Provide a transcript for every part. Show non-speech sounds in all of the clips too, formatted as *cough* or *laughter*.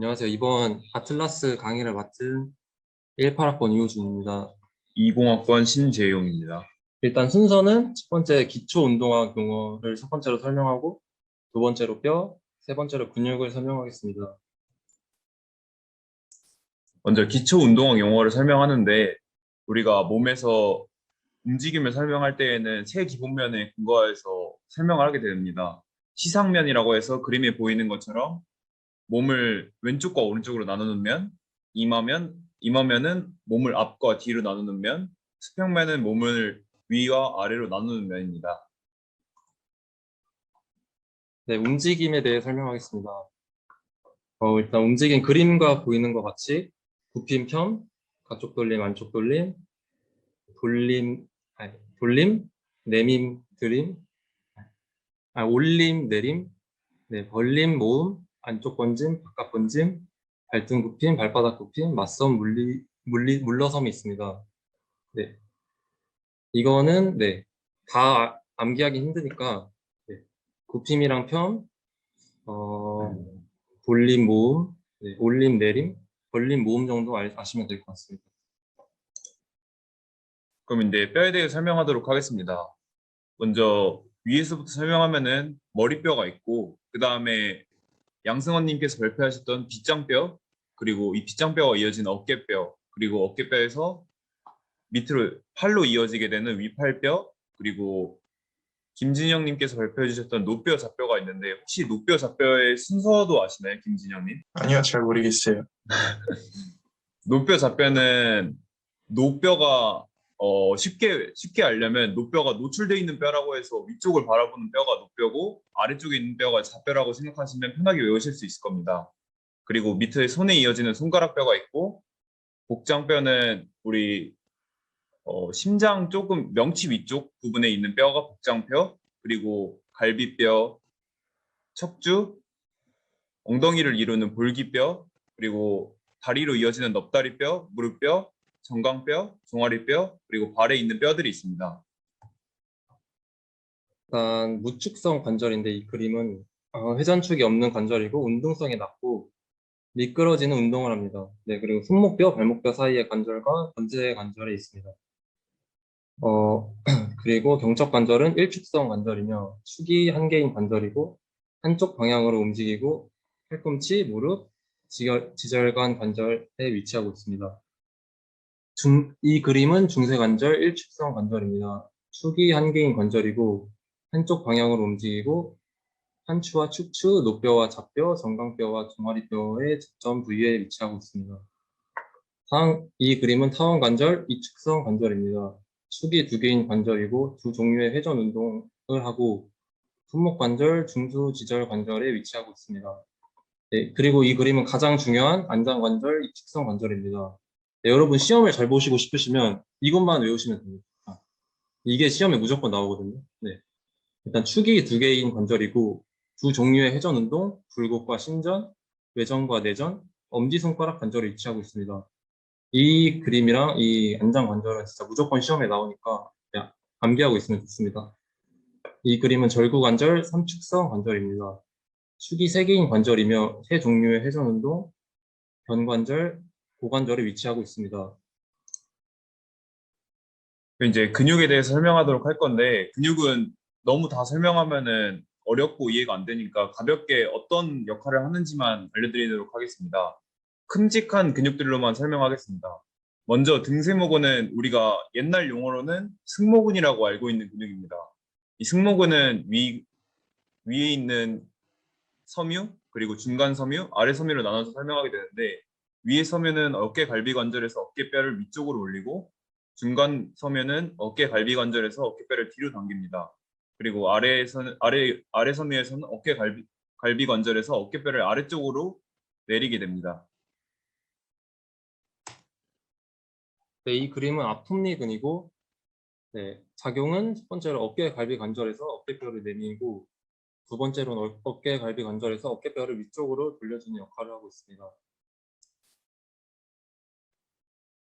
안녕하세요. 이번 아틀라스 강의를 맡은 18학번 이호준입니다. 20학번 신재용입니다. 일단 순서는 첫 번째 기초 운동학 용어를 첫 번째로 설명하고 두 번째로 뼈, 세 번째로 근육을 설명하겠습니다. 먼저 기초 운동학 용어를 설명하는데 우리가 몸에서 움직임을 설명할 때에는 세 기본면에 근거해서 설명을 하게 됩니다. 시상면이라고 해서 그림에 보이는 것처럼 몸을 왼쪽과 오른쪽으로 나누는 면, 이마면, 이마면은 몸을 앞과 뒤로 나누는 면, 수평면은 몸을 위와 아래로 나누는 면입니다. 네, 움직임에 대해 설명하겠습니다. 어, 일단 움직임 그림과 보이는 것 같이 굽힘 편, 가쪽 돌림, 안쪽 돌림, 돌림, 아니, 돌림, 내밈, 들임, 아, 올림, 내림, 네, 벌림, 모음, 안쪽 번짐, 바깥 번짐, 발등 굽힘, 발바닥 굽힘, 맞섬, 물리, 물리, 물러섬이 있습니다. 네. 이거는, 네, 다 아- 암기하기 힘드니까, 네, 굽힘이랑 편, 어, 돌림, 모음, 네, 올림, 내림, 벌림, 모음 정도 알- 아시면 될 것 같습니다. 그럼 이제 뼈에 대해 설명하도록 하겠습니다. 먼저 위에서부터 설명하면은 머리뼈가 있고 그 다음에 양승원님께서 발표하셨던 빗장뼈 그리고 이 빗장뼈가 이어진 어깨뼈 그리고 어깨뼈에서 밑으로 팔로 이어지게 되는 위팔뼈 그리고 김진영님께서 발표해 주셨던 노뼈 잡뼈가 있는데 혹시 노뼈 잡뼈의 순서도 아시나요, 김진영님? 아니요, 잘 모르겠어요. *laughs* 노뼈 잡뼈는 노뼈가 어, 쉽게 쉽게 알려면 노뼈가 노출되어 있는 뼈라고 해서 위쪽을 바라보는 뼈가 노뼈고 아래쪽에 있는 뼈가 잡뼈라고 생각하시면 편하게 외우실 수 있을 겁니다. 그리고 밑에 손에 이어지는 손가락뼈가 있고 복장뼈는 우리 어, 심장 조금 명치 위쪽 부분에 있는 뼈가 복장뼈 그리고 갈비뼈, 척주, 엉덩이를 이루는 볼기뼈 그리고 다리로 이어지는 넙다리뼈, 무릎뼈, 정강뼈, 종아리뼈, 그리고 발에 있는 뼈들이 있습니다. 일단 무축성 관절인데 이 그림은 어, 회전축이 없는 관절이고 운동성이 낮고 미끄러지는 운동을 합니다. 네, 그리고 손목뼈, 발목뼈 사이의 관절과 번제 관절에 있습니다. 어, *clears throat* 그리고 경적 관절은 일축성 관절이며 축이 한 개인 관절이고 한쪽 방향으로 움직이고 팔꿈치, 무릎, 지절, 지절관 관절에 위치하고 있습니다. 중, 이 그림은 중쇄관절 일축성 관절입니다. 축이 한 개인 관절이고 한쪽 방향으로 움직이고 한추와 축추, 노뼈와 잡뼈, 정강뼈와 종아리뼈의 접점 부위에 위치하고 있습니다. 상, 이 그림은 타원 관절 이축성 관절입니다. 축이 두 개인 관절이고 두 종류의 회전 운동을 하고 손목 관절, 중수 지절 관절에 위치하고 있습니다. 네, 그리고 이 그림은 가장 중요한 안장 관절 이축성 관절입니다. 네, 여러분 시험을 잘 보시고 싶으시면 이것만 외우시면 됩니다. 아, 이게 시험에 무조건 나오거든요. 네. 일단 축이 두 개인 관절이고 두 종류의 회전 운동, 굴곡과 신전, 외전과 내전, 엄지손가락 관절에 위치하고 있습니다. 이 그림이랑 이 안장 관절은 진짜 무조건 시험에 나오니까 암기하고 있으면 좋습니다. 이 그림은 절구 관절, 삼축성 관절입니다. 축이 세 개인 관절이며 세 종류의 회전 운동, 변관절, 고관절에 위치하고 있습니다. 이제 근육에 대해서 설명하도록 할 건데 근육은 너무 다 설명하면은 어렵고 이해가 안 되니까 가볍게 어떤 역할을 하는지만 알려드리도록 하겠습니다. 큼직한 근육들로만 설명하겠습니다. 먼저 등세모근은 우리가 옛날 용어로는 승모근이라고 알고 있는 근육입니다. 이 승모근은 위, 위에 있는 섬유, 그리고 중간 섬유, 아래 섬유로 나눠서 설명하게 되는데 위에 섬유는 어깨 갈비 관절에서 어깨뼈를 위쪽으로 올리고 중간 섬유는 어깨 갈비 관절에서 어깨뼈를 뒤로 당깁니다. 그리고 아래에서는 아래 아래 섬유에서는 어깨 갈비 갈비 관절에서 어깨뼈를 아래쪽으로 내리게 됩니다. 네, 이 그림은 앞톱니근이고 네, 작용은 첫 번째로 어깨 갈비 관절에서 어깨뼈를 내밀고 두 번째로는 어- 어깨 갈비 관절에서 어깨뼈를 위쪽으로 돌려주는 역할을 하고 있습니다.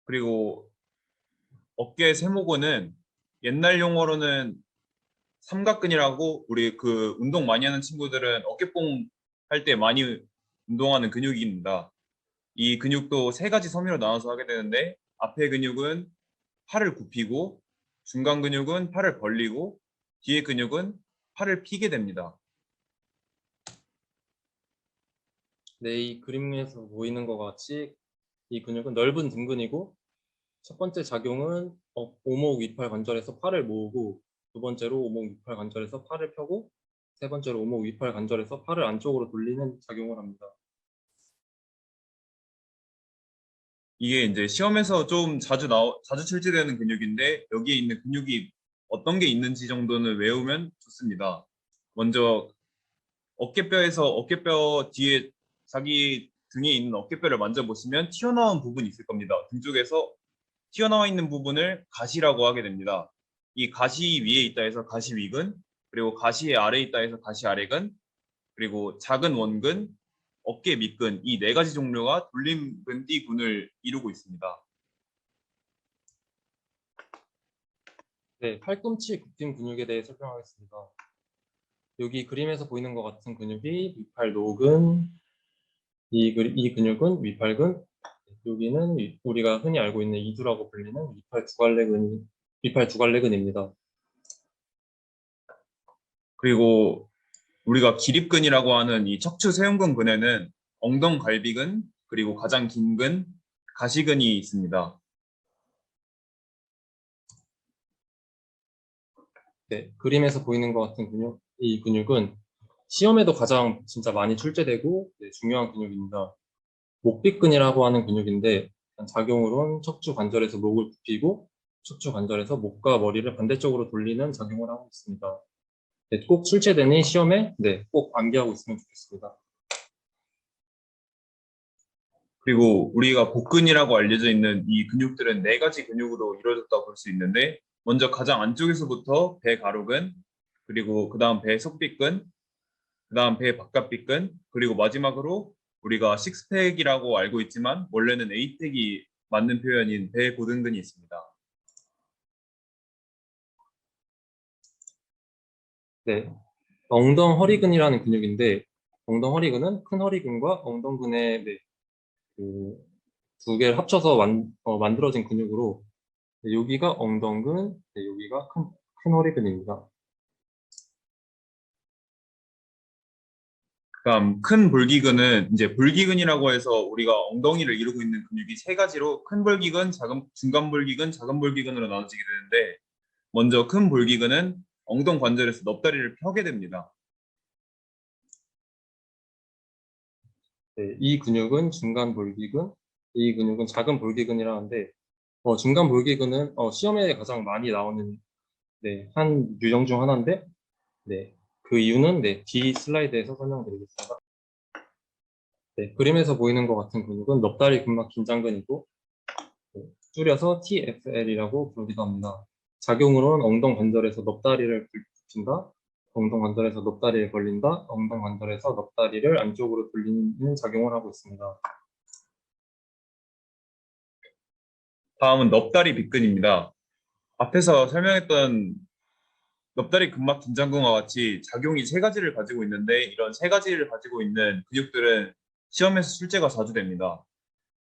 그리고 어깨 세모근은 옛날 용어로는 삼각근이라고 우리 그 운동 많이 하는 친구들은 어깨뽕 할 때 많이 운동하는 근육입니다. 이 근육도 세 가지 섬유로 나눠서 하게 되는데 앞에 근육은 팔을 굽히고 중간 근육은 팔을 벌리고 뒤에 근육은 팔을 피게 됩니다. 네, 이 그림에서 보이는 것 같이 이 근육은 넓은 등근이고 첫 번째 작용은 어, 오목 위팔 관절에서 팔을 모으고 두 번째로 오목 위팔 관절에서 팔을 펴고 세 번째로 오목 위팔 관절에서 팔을 안쪽으로 돌리는 작용을 합니다. 이게 이제 시험에서 좀 자주 나오, 자주 출제되는 근육인데 여기에 있는 근육이 어떤 게 있는지 정도는 외우면 좋습니다. 먼저 어깨뼈에서 어깨뼈 뒤에 자기 등에 있는 어깨뼈를 만져보시면 튀어나온 부분이 있을 겁니다. 등 쪽에서 튀어나와 있는 부분을 가시라고 하게 됩니다. 이 가시 위에 있다 해서 가시 위근, 그리고 가시의 아래에 있다 해서 가시 아래근, 그리고 작은 원근, 어깨 밑근 이 네 가지 종류가 돌림근 띠근을 이루고 있습니다. 네, 팔꿈치 굽힘 근육에 대해 설명하겠습니다. 여기 그림에서 보이는 것 같은 근육이 위팔 노근, 이, 그- 이 근육은 위팔근, 여기는 위- 우리가 흔히 알고 있는 이두라고 불리는 위팔 두갈래근, 위팔 두갈래근입니다. 그리고 우리가 기립근이라고 하는 이 척추 세운근 근에는 엉덩갈비근 그리고 가장 긴 근 가시근이 있습니다. 네, 그림에서 보이는 것 같은 근육, 이 근육은 시험에도 가장 진짜 많이 출제되고 네, 중요한 근육입니다. 목빗근이라고 하는 근육인데 작용으로는 척추 관절에서 목을 굽히고 척추 관절에서 목과 머리를 반대쪽으로 돌리는 작용을 하고 있습니다. 네, 꼭 출제되는 시험에 네, 꼭 암기하고 있으면 좋겠습니다. 그리고 우리가 복근이라고 알려져 있는 이 근육들은 네 가지 근육으로 이루어졌다고 볼 수 있는데 먼저 가장 안쪽에서부터 배 가로근 그리고 그 다음 배 속빗근 그 다음 배 바깥빗근 그리고 마지막으로 우리가 식스팩이라고 알고 있지만 원래는 에이팩이 맞는 표현인 배 고등근이 있습니다. 네, 엉덩 허리근이라는 근육인데 엉덩 허리근은 큰 허리근과 엉덩근의 네, 그, 두 개를 합쳐서 만, 어, 만들어진 근육으로 네, 여기가 엉덩근, 네, 여기가 큰, 큰 허리근입니다. 그다음 큰 볼기근은 이제 볼기근이라고 해서 우리가 엉덩이를 이루고 있는 근육이 세 가지로 큰 볼기근, 작은 중간 볼기근, 작은 볼기근으로 나눠지게 되는데 먼저 큰 볼기근은 엉덩 관절에서 넙다리를 펴게 됩니다. 네, 이 근육은 중간 볼기근, 이 근육은 작은 볼기근이라는데 어, 중간 볼기근은 어, 시험에 가장 많이 나오는 네, 한 유형 중 하나인데 네, 그 이유는 네, 뒤 슬라이드에서 설명드리겠습니다. 네, 그림에서 보이는 것 같은 근육은 넙다리 근막 긴장근이고 네, 줄여서 TFL이라고 부르기도 합니다. 작용으로는 엉덩 관절에서 넙다리를 굽힌다, 엉덩 관절에서 넙다리를 벌린다, 엉덩 관절에서 넙다리를 안쪽으로 돌리는 작용을 하고 있습니다. 다음은 넙다리 빗근입니다. 앞에서 설명했던 넙다리 근막 긴장근과 같이 작용이 세 가지를 가지고 있는데 이런 세 가지를 가지고 있는 근육들은 시험에서 출제가 자주 됩니다.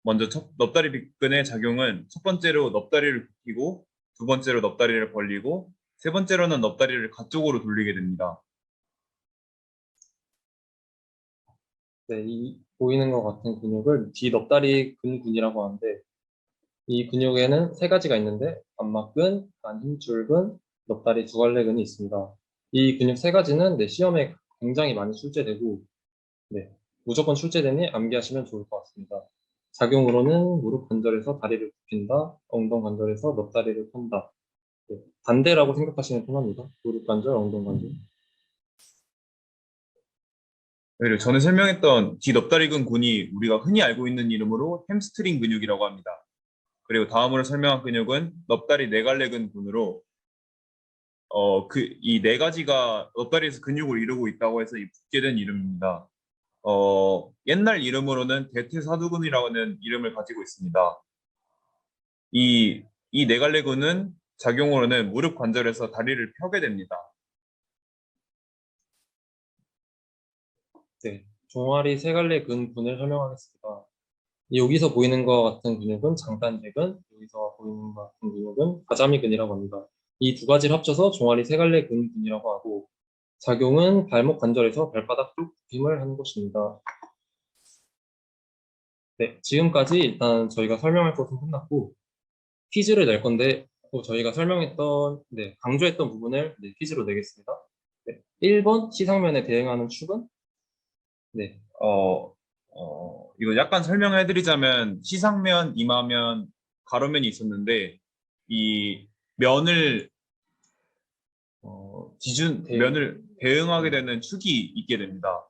먼저 첫, 넙다리 빗근의 작용은 첫 번째로 넙다리를 굽히고 두 번째로 넙다리를 벌리고 세 번째로는 넙다리를 가쪽으로 돌리게 됩니다. 네, 이 보이는 것 같은 근육을 뒤넙다리 근근이라고 하는데 이 근육에는 세 가지가 있는데 안막근, 안힘줄근, 넙다리 두갈래근이 있습니다. 이 근육 세 가지는 네, 시험에 굉장히 많이 출제되고 네, 무조건 출제되니 암기하시면 좋을 것 같습니다. 작용으로는 무릎 관절에서 다리를 굽힌다, 엉덩 관절에서 넙다리를 편다. 네, 반대라고 생각하시면 편합니다. 무릎 관절, 엉덩 관절. 그리고 전에 설명했던 뒤넙다리근 근이 우리가 흔히 알고 있는 이름으로 햄스트링 근육이라고 합니다. 그리고 다음으로 설명한 근육은 넙다리 네갈래근 근으로 어, 그, 이 네 가지가 넙다리에서 근육을 이루고 있다고 해서 이 붙게 된 이름입니다. 어, 옛날 이름으로는 대퇴사두근이라는 이름을 가지고 있습니다. 이, 이 네 갈래 근은 작용으로는 무릎 관절에서 다리를 펴게 됩니다. 네, 종아리 세 갈래 근군을 설명하겠습니다. 여기서 보이는 것 같은 근육은 장단지근, 여기서 보이는 것 같은 근육은 가자미근이라고 합니다. 이 두 가지를 합쳐서 종아리 세 갈래 근군이라고 하고 작용은 발목 관절에서 발바닥 쪽 힘을 하는 것입니다. 네, 지금까지 일단 저희가 설명할 것은 끝났고 퀴즈를 낼 건데 또 저희가 설명했던, 네, 강조했던 부분을 네, 퀴즈로 내겠습니다. 네, 1번 시상면에 대응하는 축은 네, 어, 어, 이거 약간 설명해 드리자면 시상면, 이마면, 가로면이 있었는데 이 면을 어, 기준 대응. 면을 대응하게 되는 축이 있게 됩니다.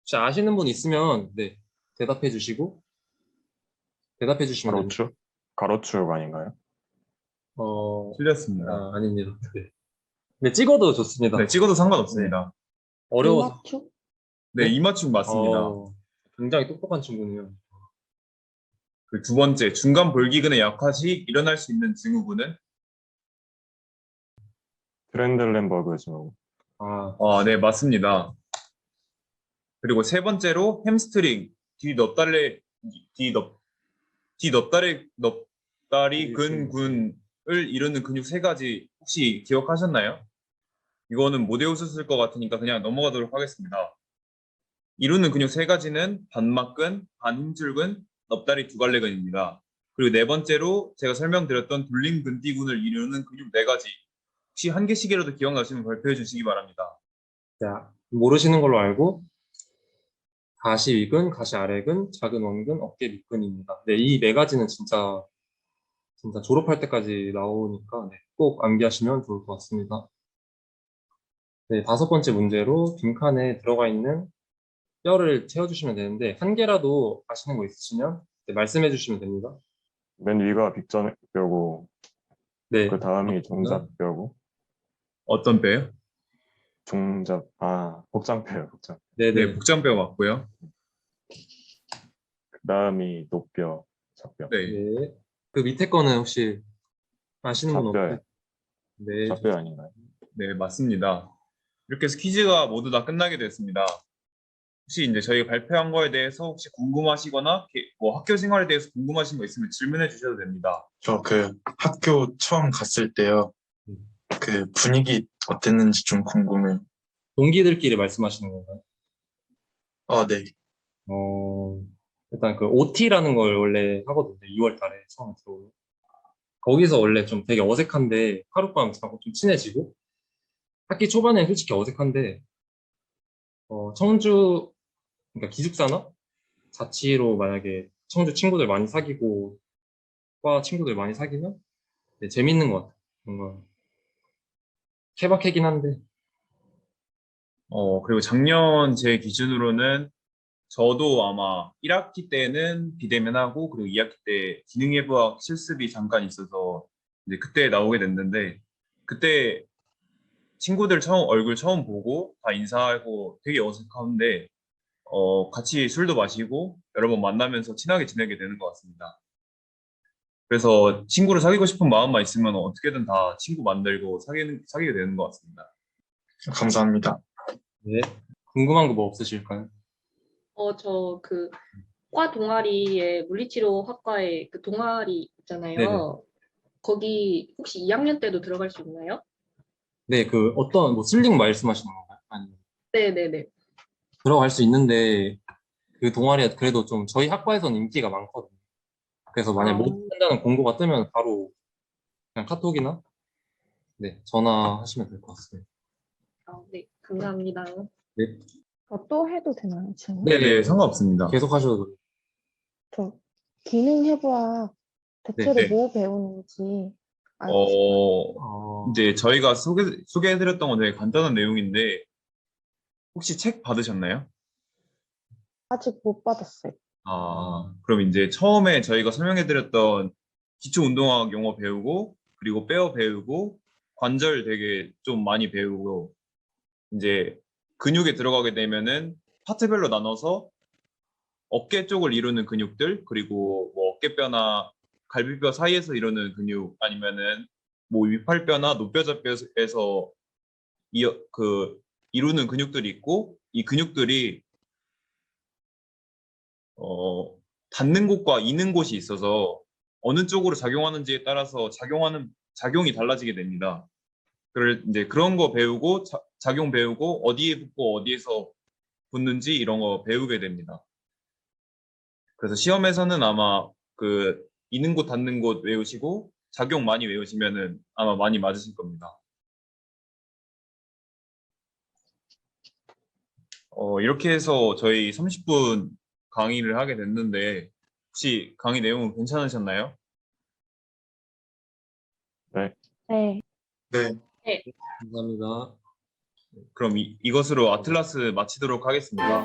혹시 아시는 분 있으면 네, 대답해 주시고 대답해 주시면 됩니다. 가로축? 가로축 아닌가요? 어, 틀렸습니다. 아, 아닙니다. 네. 네, 찍어도 좋습니다. 네, 찍어도 상관없습니다. 어려워서. 이마축? 네, 네? 이마축 맞습니다. 어, 굉장히 똑똑한 친구네요. 그 두 번째, 중간 볼기근의 약화시 일어날 수 있는 증후군은 트렌들렌버그 증후. 아, 아, 네, 맞습니다. 그리고 세 번째로 햄스트링, 뒤 넙다리, 뒤 넙, 뒤 넙다리, 넙다리 근군을 이루는 근육 세 가지 혹시 기억하셨나요? 이거는 못 외우셨을 것 같으니까 그냥 넘어가도록 하겠습니다. 이루는 근육 세 가지는 반막근, 반힘줄근, 넙다리 두 갈래근입니다. 그리고 네 번째로 제가 설명드렸던 돌림근띠근을 이루는 근육 네 가지. 혹시 한 개씩이라도 기억나시면 발표해 주시기 바랍니다. 자, 모르시는 걸로 알고 가시 위근, 가시 아래근, 작은 원근, 어깨 밑근입니다. 네, 이 네 가지는 진짜 진짜 졸업할 때까지 나오니까 네, 꼭 암기하시면 좋을 것 같습니다. 네, 다섯 번째 문제로 빈칸에 들어가 있는 뼈를 채워주시면 되는데 한 개라도 아시는 거 있으시면 네, 말씀해 주시면 됩니다. 맨 위가 빅전뼈고 네, 그 다음이 종잡뼈고 어떤 뼈요? 종잡 아 복장뼈요 복장. 네, 네, 네, 복장뼈 맞고요. 그 다음이 노뼈 잡뼈. 네, 네. 그 밑에 거는 혹시 아시는 분 잡뼈요. 없나요? 네, 잡뼈 아닌가요? 네, 맞습니다. 이렇게 해서 퀴즈가 모두 다 끝나게 됐습니다. 혹시 이제 저희가 발표한 거에 대해서 혹시 궁금하시거나 게- 뭐 학교 생활에 대해서 궁금하신 거 있으면 질문해 주셔도 됩니다. 저 그 학교 처음 갔을 때요. 그 분위기 어땠는지 좀 궁금해요. 동기들끼리 말씀하시는 건가요? 아, 네. 어, 일단 그 OT라는 걸 원래 하거든요. 2월 달에 처음 들어오면. 거기서 원래 좀 되게 어색한데 하룻밤 자고 좀 친해지고 학기 초반에 솔직히 어색한데 어, 청주 그러니까 기숙사나 자취로 만약에 청주 친구들 많이 사귀고 과 친구들 많이 사귀면 네, 재밌는 것 같아요. 뭔가 케바케긴 한데 어, 그리고 작년 제 기준으로는 저도 아마 1학기 때는 비대면하고 그리고 2학기 때 기능예부학 실습이 잠깐 있어서 이제 그때 나오게 됐는데 그때 친구들 처음 얼굴 처음 보고 다 인사하고 되게 어색한데 어, 같이 술도 마시고 여러 번 만나면서 친하게 지내게 되는 것 같습니다. 그래서 친구를 사귀고 싶은 마음만 있으면 어떻게든 다 친구 만들고 사귀는, 사귀게 되는 것 같습니다. 감사합니다. 네. 궁금한 거 뭐 없으실까요? 어, 저 그 과 동아리에 물리치료학과에 그 동아리 있잖아요. 네네. 거기 혹시 2학년 때도 들어갈 수 있나요? 네, 그 어떤 뭐 슬링 말씀하시는 건가요? 아니면 네 네 네. 들어갈 수 있는데 그 동아리가 그래도 좀 저희 학과에서는 인기가 많거든요. 그래서 만약 아. 못 한다는 공고가 뜨면 바로 그냥 카톡이나 네 전화하시면 될 것 같습니다. 아, 네, 감사합니다. 네, 어, 또 해도 되나요, 질문? 네, 네, 상관없습니다. 계속 하셔도 돼요. 저 기능 해부학 대체로 네. 뭐 배우는지 알고 싶어요. 어, 어, 이제 저희가 소개, 소개해드렸던 건 되게 간단한 내용인데 혹시 책 받으셨나요? 아직 못 받았어요. 아, 그럼 이제 처음에 저희가 설명해드렸던 기초 운동학 용어 배우고 그리고 뼈 배우고 관절 되게 좀 많이 배우고 이제 근육에 들어가게 되면은 파트별로 나눠서 어깨 쪽을 이루는 근육들 그리고 뭐 어깨뼈나 갈비뼈 사이에서 이루는 근육 아니면은 뭐 위팔뼈나 노뼈잡뼈에서 이, 그 이루는 근육들이 있고 이 근육들이 어, 닿는 곳과 이는 곳이 있어서 어느 쪽으로 작용하는지에 따라서 작용하는 작용이 달라지게 됩니다. 그럴 이제 그런 거 배우고 자- 작용 배우고 어디에 붙고 어디에서 붙는지 이런 거 배우게 됩니다. 그래서 시험에서는 아마 그 이는 곳 닿는 곳 외우시고 작용 많이 외우시면은 아마 많이 맞으실 겁니다. 어, 이렇게 해서 저희 30분 강의를 하게 됐는데 혹시 강의 내용은 괜찮으셨나요? 네. 네. 감사합니다. 그럼 이, 이것으로 아틀라스 마치도록 하겠습니다.